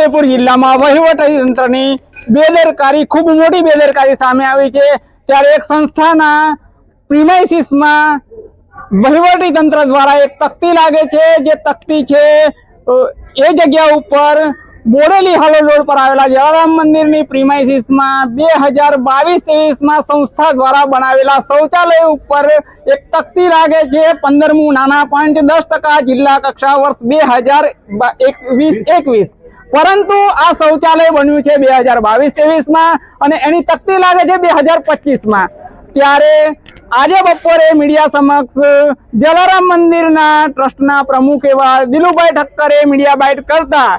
છોટાઉદેપુર જિલ્લામાં વહીવટી તંત્રની બેદરકારી, ખૂબ મોટી બેદરકારી સામે આવી છે. ત્યારે એક સંસ્થાના પ્રિમાઇસીસમાં વહીવટી તંત્ર દ્વારા એક તકતી લાગે છે. જે તકતી છે એ જગ્યા ઉપર બોડેલી હાલોલ રોડ પર આવેલા જલારામ મંદિરની પ્રિમાઇસીસમાં બે હજાર બાવીસ ત્રેવીસમાં સંસ્થા દ્વારા બનાવેલા શૌચાલય ઉપર એક તકતી લાગે છે. પંદરમું નાના પંચ દસ ટકા જિલ્લા કક્ષા વર્ષ બે હજાર એકવીસ એકવીસ. પરંતુ આ શૌચાલય બન્યું છે બે હજાર બાવીસ ત્રેવીસમાં અને એની તકતી લાગે છે બે હજાર પચીસમાં. ત્યારે આજે બપોરે મીડિયા સમક્ષ જલારામ મંદિરના ટ્રસ્ટના પ્રમુખ એવા દિલુભાઈ ઠક્કરે મીડિયા બાઇટ કરતા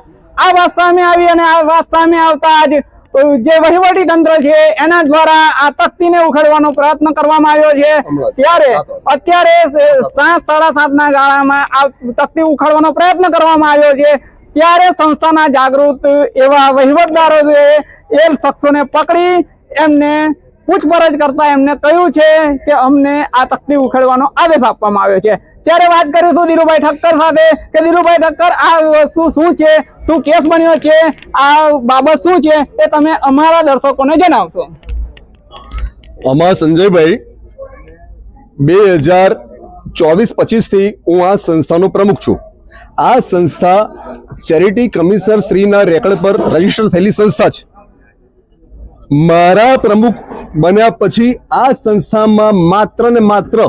આ વાત સામે આવી અને આ વાત સામે આવતા જ જે વહીવટી તંત્ર છે એના દ્વારા આ તકતીને ઉખડવાનો પ્રયત્ન કરવામાં આવ્યો છે. ત્યારે અત્યારે સાત સાડા સાતના ગાળામાં આ તકતી ઉખાડવાનો પ્રયત્ન કરવામાં આવ્યો છે. ત્યારે સંસ્થાના જાગૃત એવા વહીવટદારો છે એ શખ્સોને પકડી એમને પૂછપરછ કરતા એમને કહ્યું છે કે અમને આ તકતી ઉખેડવાનો આદેશ આપવામાં આવ્યો છે. ત્યારે વાત કરીશું ધીરુભાઈ ઠક્કર સાથે કે ધીરુભાઈ ઠક્કર, આ વસ્તુ શું છે? શું કેસ બન્યો છે? આ બાબત શું છે? એ તમે અમારા દર્શકોને જણાવશો. આમાં સંજયભાઈ, બે હજાર ચોવીસ પચીસથી હું આ સંસ્થાનો પ્રમુખ છું. આ સંસ્થા ચેરિટી કમિશનર શ્રીના રેકર્ડ પર રજિસ્ટર થયેલી સંસ્થા છે. મારા પ્રમુખ બન્યા પછી આ સંસ્થામાં માત્ર ને માત્ર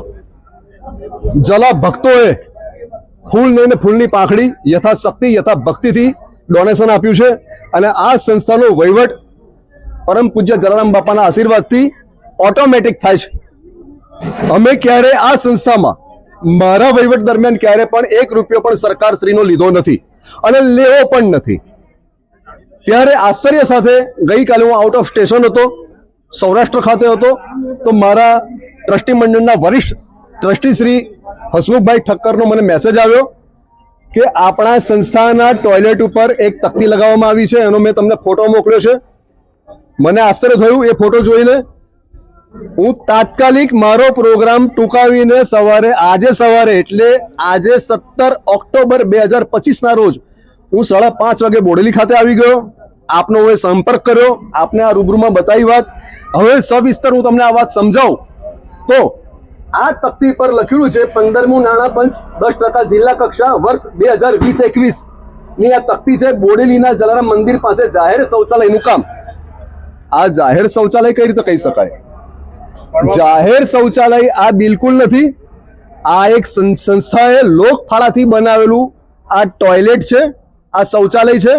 જલા ભક્તોએ ફૂલ લઈને ફૂલની પાંખડી, યથાશક્તિ યથા ભક્તિથી ડોનેશન આપ્યું છે. અને આ સંસ્થાનો વહીવટ પરમ પૂજ્ય જલારામ બાપાના આશીર્વાદથી ઓટોમેટિક થાય છે. અમે ક્યારે આ સંસ્થામાં, મારા વહીવટ દરમિયાન ક્યારે પણ એક રૂપિયો પણ સરકાર શ્રીનો લીધો નથી અને લેવો પણ નથી. ત્યારે આશ્ચર્ય સાથે ગઈકાલે હું આઉટ ઓફ સ્ટેશન હતો. સૌરાષ્ટ્ર ખાતે હતો, તો મારા ટ્રસ્ટી મંડળના વરિષ્ઠ ટ્રસ્ટી શ્રી હસમુખભાઈ ઠક્કરનો મને મેસેજ આવ્યો કે આપણા સંસ્થાના ટોયલેટ ઉપર એક તકતી લગાવવામાં આવી છે, એનો મેં તમને ફોટો મોકલ્યો છે. મને આશ્ચર્ય થયું, એ ફોટો જોઈને હું તાત્કાલિક મારો પ્રોગ્રામ ટૂંકાવીને સવારે, આજે સવારે, એટલે આજે સત્તર ઓક્ટોબર બે હજાર પચીસના રોજ હું સાડા પાંચ વાગે બોડેલી ખાતે આવી ગયો. આપનો હવે સંપર્ક કર્યો આપને આ રૂબરૂમાં બતાવી વાત. હવે સવિસ્તર હું તમને આ વાત સમજાવું. તો આ તકતી પર લખેલું છે પંદરમું નાણાં પંચ દસ ટકા જિલ્લા કક્ષા વર્ષ બે હજાર વીસ એકવીસ. ની આ તકતી છે બોડેલીના જલારામ મંદિર પાસે જાહેર શૌચાલયનું કામ આ જાહેર શૌચાલય કઈ રીતે કહી શકાય? જાહેર શૌચાલય આ બિલકુલ નથી. આ એક સંસ્થાએ લોકફાળાથી બનાવેલું આ ટોયલેટ છે આ શૌચાલય છે.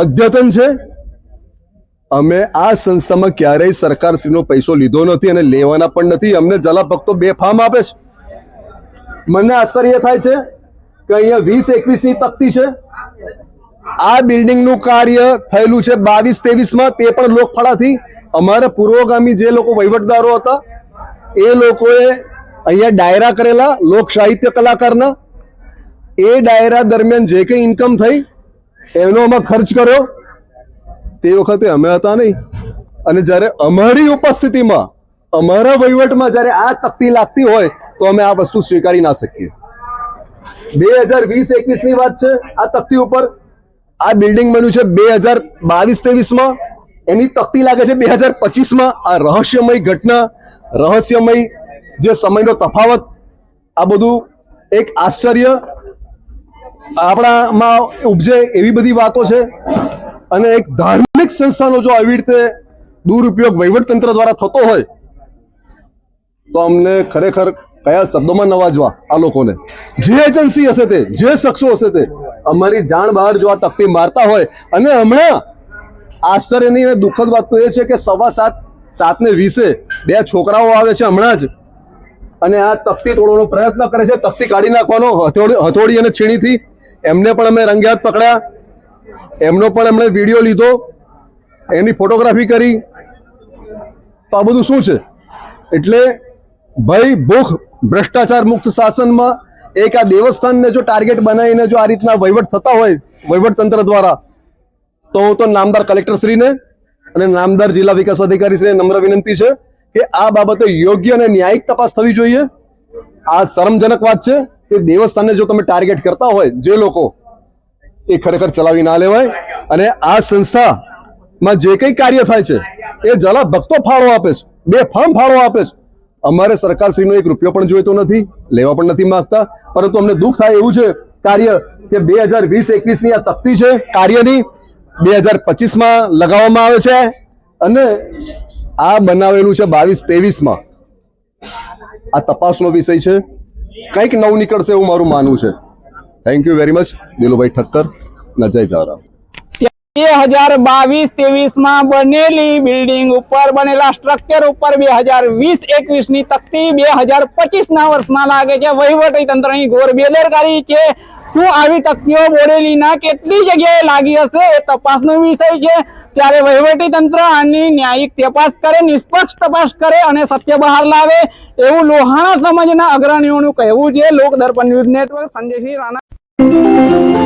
અદ્યતન છે? અમે આ સંસ્થામાં ક્યારેય સરકારશ્રીનો પૈસો લીધો નથી અને લેવાના પણ નથી. અમને જલા ભક્તો બે ફાર્મ આપે છે. મને આશ્ચર્ય થાય છે કે અહીંયા વીસ એકવીસની તકતી છે. આ બિલ્ડિંગનું કાર્ય થયેલું છે બાવીસ ત્રેવીસમાં. તે પણ લોકફળાથી. અમારા પૂર્વગામી જે લોકો વહીવટદારો હતા, એ લોકોએ અહીંયા ડાયરા કરેલા લોક સાહિત્ય કલાકારના. એ ડાયરા દરમિયાન જે કંઈ ઇન્કમ થઈ એનો અમે ખર્ચ કર્યો? તે વખતે અમે હતા નહીં. અને જ્યારે અમારી ઉપસ્થિતિમાં, અમારા વહીવટમાં જ્યારે આ તકતી લાગતી હોય, તો અમે આ વસ્તુ સ્વીકારી ના શકીએ. બે હજાર વીસ એકવીસની વાત છે, આ તકતી ઉપર આ બિલ્ડિંગ બન્યું છે બે હજાર બાવીસ ત્રેવીસમાં. એની તકતી લાગે છે બે હજાર પચીસમાં. આ રહસ્યમય ઘટના, રહસ્યમય જે સમયનો તફાવત, આ બધું એક આશ્ચર્ય આપણામાં ઉપજે એવી બધી વાતો છે અને એક ધાર્મિક સંસ્થાનો જો આવી રીતે દુરુપયોગ વહીવટતંત્ર દ્વારા થતો હોય, તો અમને ખરેખર કયા શબ્દોમાં નવાજવા આ લોકોને? જે એજન્સી હશે તે, જે શખ્સો હશે તે, અમારી જાણ બહાર જો આ તકતી મારતા હોય, અને હમણાં આશ્ચર્યની અને દુઃખદ વાત તો એ છે કે સવા સાત સાત ને વીસે બે છોકરાઓ આવે છે હમણાં જ, અને આ તકતી તોડવાનો પ્રયત્ન કરે છે તકતી કાઢી નાખવાનો હથોડી હથોડી અને છીણીથી એમને પણ અમે રંગે હાથ પકડ્યા. એમનો પણ એમણે વીડિયો લીધો. એની ફોટોગ્રાફી કરી. તો આ બધું શું છે? એટલે ભય, ભૂખ, ભ્રષ્ટાચાર મુક્ત શાસનમાં એક આ દેવસ્થાનને જો ટાર્ગેટ બનાવીને જો આ રીતના વહીવટ થતા હોય, વહીવટ તંત્ર દ્વારા, તો હું તો નામદાર કલેક્ટરશ્રીને અને નામદાર જિલ્લા વિકાસ અધિકારીશ્રીને નમ્ર વિનંતી છે કે આ બાબતે યોગ્ય અને ન્યાયિક તપાસ થવી જોઈએ. આ શરમજનક વાત છે. કે દેવસ્થાનને જો તમે ટાર્ગેટ કરતા હોય, જે લોકો એ ખરેખર ચલાવી ના લેવાય. અને આ સંસ્થામાં જે કંઈ કાર્ય થાય છે, એ જલા ભક્તો ફાળો આપે છે. બે ફાર્મ ફાળો આપે છે. અમારે સરકારશ્રીનો એક રૂપિયો પણ જોઈતો નથી, લેવા પણ નથી માંગતા. પરંતુ અમને દુઃખ થાય એવું છે, કાર્ય કે બે હજાર વીસ એકવીસની આ તકતી છે, કાર્યની, બે હજાર પચીસમાં લગાવવામાં આવે છે. અને આ બનાવેલું છે બાવીસ ત્રેવીસમાં. આ તપાસનો વિષય છે. કંઈક નવું નીકળશે એવું મારું માનવું છે. Thank you very much Dilubhai Thakkar. નજય જારા બે હજાર બાવીસ ત્રેવીસમાં બનેલી બિલ્ડિંગ ઉપર બનેલા સ્ટ્રક્ચર ઉપર બે હજાર વીસ એકવીસની તકતી બે હજાર પચીસના વર્ષમાં લાગે છે. વહીવટી તંત્રની ઘોર બેદરકારી છે. શું આવી તકતીઓ બોરેલીના કેટલી જગ્યાએ લાગી હશે એ તપાસનો વિષય છે. ત્યારે વહીવટી તંત્ર આની ન્યાયિક તપાસ કરે, નિષ્પક્ષ તપાસ કરે અને સત્ય બહાર લાવે એવું લોહાણા સમાજના અગ્રણીઓનું કહેવું છે. Lok Darpan news network, Sanjaysinh Rana.